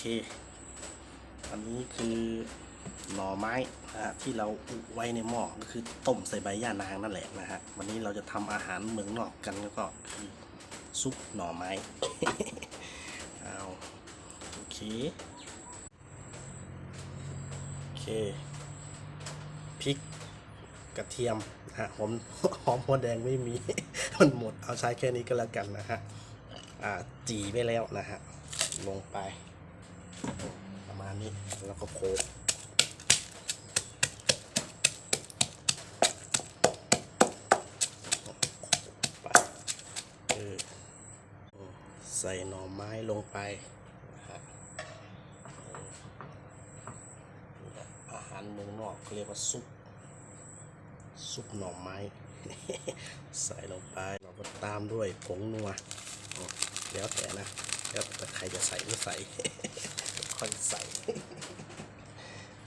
เค อันนี้คือหน่อไม้นะฮะที่เราอุไว้ในหม้อก็คือต้มใส่ใบย่านางนั่นแหละนะฮะวันนี้เราจะทำอาหารเมืองนอกกันแล้วก็คือซุปหน่อไม้เอาโอเคโอเคพริกกระเทียมนะฮะหอมหอมหัวแดงไม่มีมันหมดเอาใช้แค่นี้ก็แล้วกันนะฮะอ่าจีไปแล้วนะฮะลงไป นี้แล้วก็โคกใส่หน่อไม้ลงไปนะฮะออาหารเมืองนอกเขาเรียกว่าซุป ซุปหน่อไม้ ใส่ลงไปเราก็ตามด้วยผงนัว แล้วแต่นะ แล้วแต่ใครจะใส่ไม่ใส่ ค่อยใส่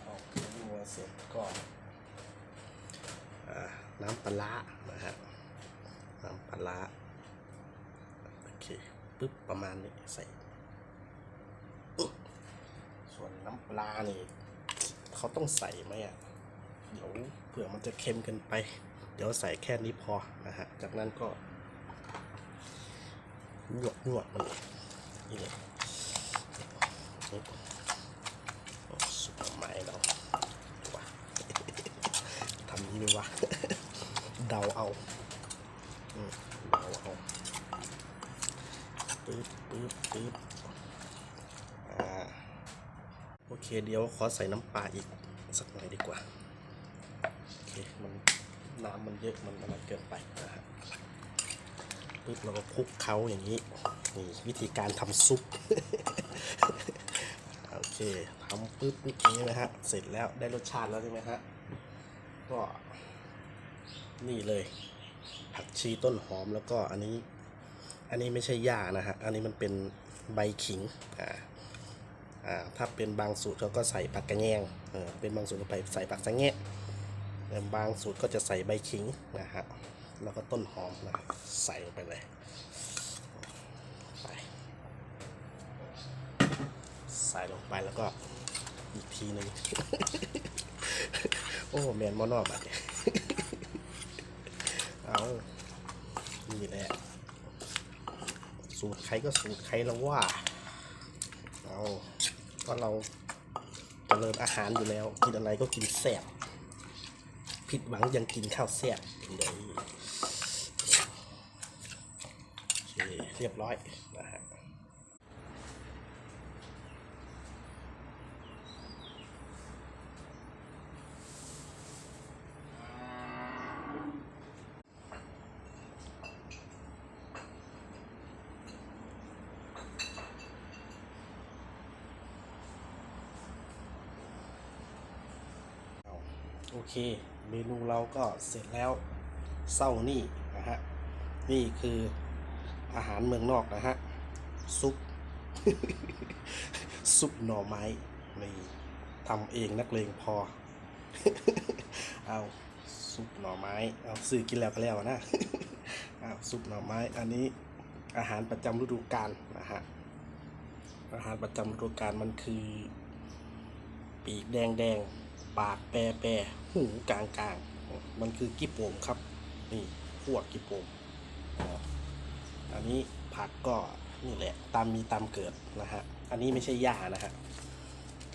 เอาผงนัวเสร็จก็อ่าน้ำปลานะฮะน้ำปลาโอเคปึ๊บประมาณนี้ใส่ส่วนน้ำปลานี่เขาต้องใส่ไหมอะเดี๋ยวเผื่อมันจะเค็มเกันไป เดี๋ยวใส่แค่นี้พอนะฮะจากนั้นก็นวดนวดมันนี่เลย นี่โอ้สุดไม้เราว้าทำนี้เลยวะเดาเอาเดาเอาปึ๊บปึ๊บปึ๊บอ่าโอเคเดี๋ยวขอใส่น้ำปลาอีกสักหน่อยดีกว่าโอเคมันน้ำมันเยอะมันอะไรเกินไปนะฮะปึ๊บเราก็คลุกเขาอย่างนี้นี่วิธีการทำซุป ทำปึ๊บปึ๊บอย่างนี้นะฮะ เสร็จแล้วได้รสชาติแล้วใช่ไหมฮะ ก็นี่เลย ผักชีต้นหอมแล้วก็อันนี้ อันนี้ไม่ใช่หญ้านะฮะ อันนี้มันเป็นใบขิง อ่า อ่า ถ้าเป็นบางสูตรเขาก็ใส่ผักกระแยงเออเป็นบางสูตรก็ไปใส่ผักสะแงะแต่บางสูตรก็จะใส่ใบขิงนะฮะ แล้วก็ต้นหอมนะใส่ลงไปเลยไป ใส่ลงไปแล้วก็อีกทีหนึ่งโอ้แมนมอนอกบัดเนี่ยเอานี่แหละสูตรใครก็สูตรใครแล้วว่า เอาก็เราเจริญอาหารอยู่แล้ว กินอะไรก็กินแซ่บผิดหวังยังกินข้าวแซ่บเลยโอเคเรียบร้อยนะฮะเอา โอเค เมนูเราก็เสร็จแล้วเศร้านี่นะฮะ นี่คืออาหารเมืองนอกนะฮะ ซุป ซุปหน่อไม้ นี่ทำเองนักเลงพอ เอาซุปหน่อไม้ เอาซื้อกินแล้วก็แล้วนะ เอาซุปหน่อไม้ อันนี้อาหารประจำฤดูกาลนะฮะ อาหารประจำฤดูกาลมันคือ ปีกแดงแดง ปากแปรแปรหูกลางกลางมันคือกิบโป่มครับ นี่พวกกิ๊บโป่มอันนี้ผักก็นี่แหละ ตามมีตามเกิดนะฮะ อันนี้ไม่ใช่หญ้านะฮะ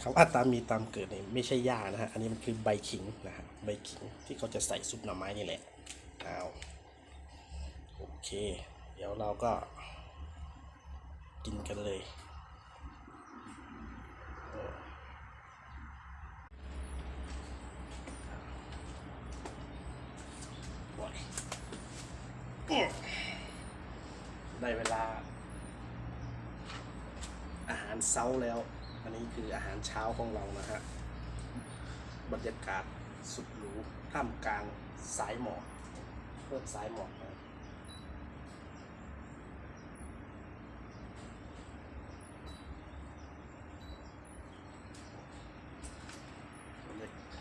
คำว่าตามมีตามเกิดเนี่ยไม่ใช่หญ้านะฮะ อันนี้มันคือใบขิงนะฮะ ใบขิงที่เขาจะใส่ซุปหน่อไม้นี่แหละเอาโอเค เดี๋ยวเราก็กินกันเลย บ่อย ได้เวลา อาหารเช้าแล้ว อันนี้คืออาหารเช้าของเรานะฮะ บรรยากาศสุดหรูท่ามกลางสายหมอกเพิ่มสายหมอกนะ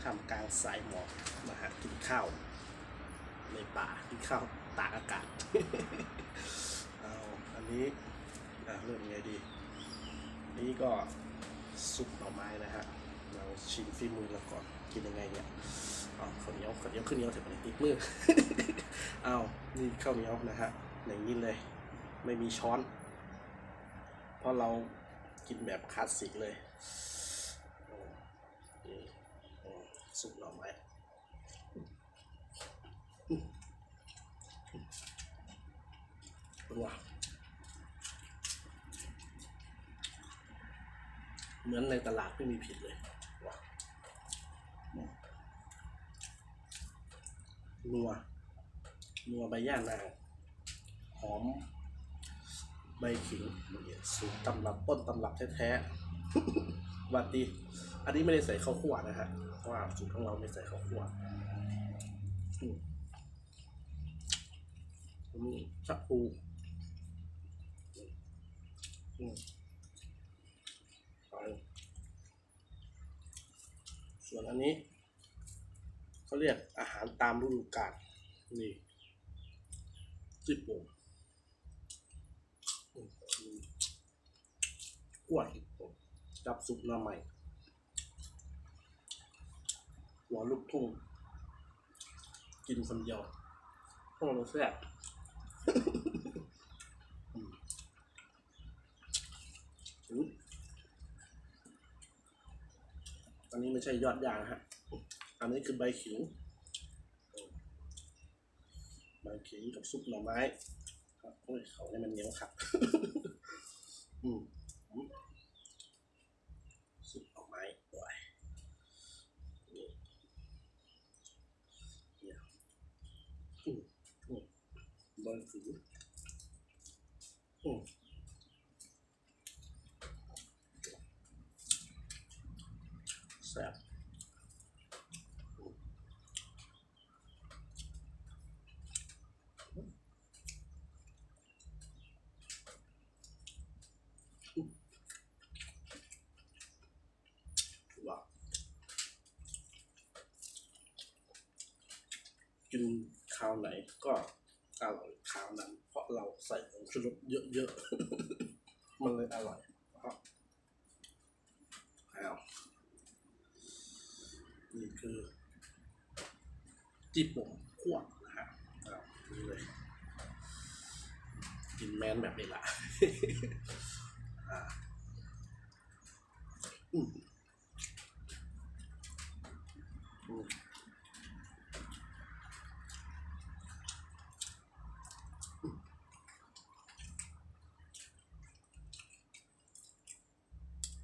ท่ามกลางสายหมอกนะฮะกินข้าวในป่าที่เข้าว ตากอากาศ เอาอันนี้อะเริ่มไงดี นี่ก็ซุปหน่อไม้นะฮะ เราชิมฝีมือเราก่อน กินยังไงเนี่ยเอาข้าวเหนียวข้าวเหนียวขึ้นเหนียวเถึงมันติดมือ เอานี่ข้าวเหนียวนะฮะอย่างนี้เลย ไม่มีช้อน เพราะเรากินแบบคลาสสิกเลยอืมนี่อืมซุปหน่อไม้อืม ว้าเหมือนในตลาดไม่มีผิดเลยนัว นัวใบย่านาง หอม ใบขิงสูตรตำรับต้นตำรับแท้ๆวัดดี อันนี้ไม่ได้ใส่ข้าวคั่วนะฮะ เพราะว่าสูตรของเราไม่ใส่ข้าวคั่วชักปู ส่วนอันนี้เขาเรียกอาหารตามฤดูกาลนี่จิบโป่งกล้วยจับซุปหน้าใหม่ หัวลูกทุ่ง กินคนเดียวพวกเราแซ่บ อืมอุ๊ยอั นนี้ไม่ใช่ยอดยางนะฮะ อันนี้คือใบขิง ใบขิงกับซุปหน่อไม้ครับโอ้ยเขาเนี่ยมันเหนียวครับ อืมซุปหน่อไม้ด้วยนี่เนี่ยอืมอืมใบขิงอืมแซ่บอืมว้าว กินข้าวไหนก็อร่อยข้าวนั้น เพราะเราใส่ผงชูรสเยอะๆ มันเลยอร่อยครับอ้าวนี่คือจีบผมคั่วนะฮะอ้าวนี่เลยกินแมนแบบนี้ละอ่าอืมอืม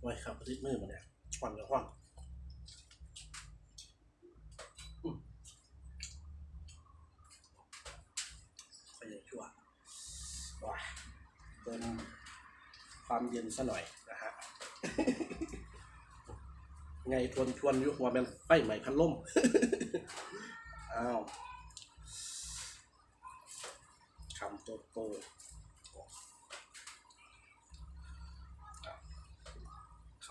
ไว้ครับอาทิตย์มือมาเนี่ยควันกับควันอืมขยันชั่วว้าเติมความเย็นซะหน่อยนะฮะไงทวนทวนยู่หัวแมนไฟใหม่พันล่มอ้าวคำโตโตอะ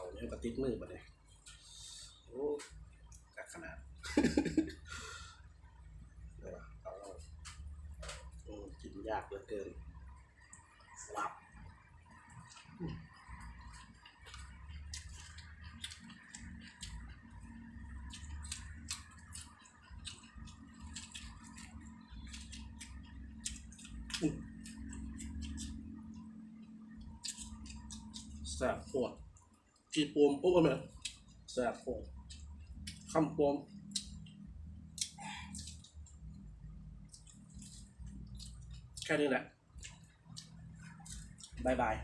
เขาเนี่ยกระติดมือมาเลยโอ้กักขนาดเออเอาอืมกินยากเหลือเกินวับแสบปวด กีปวมปุ๊บเลยแสบปวดคำปวมแค่นี้แหละบายบาย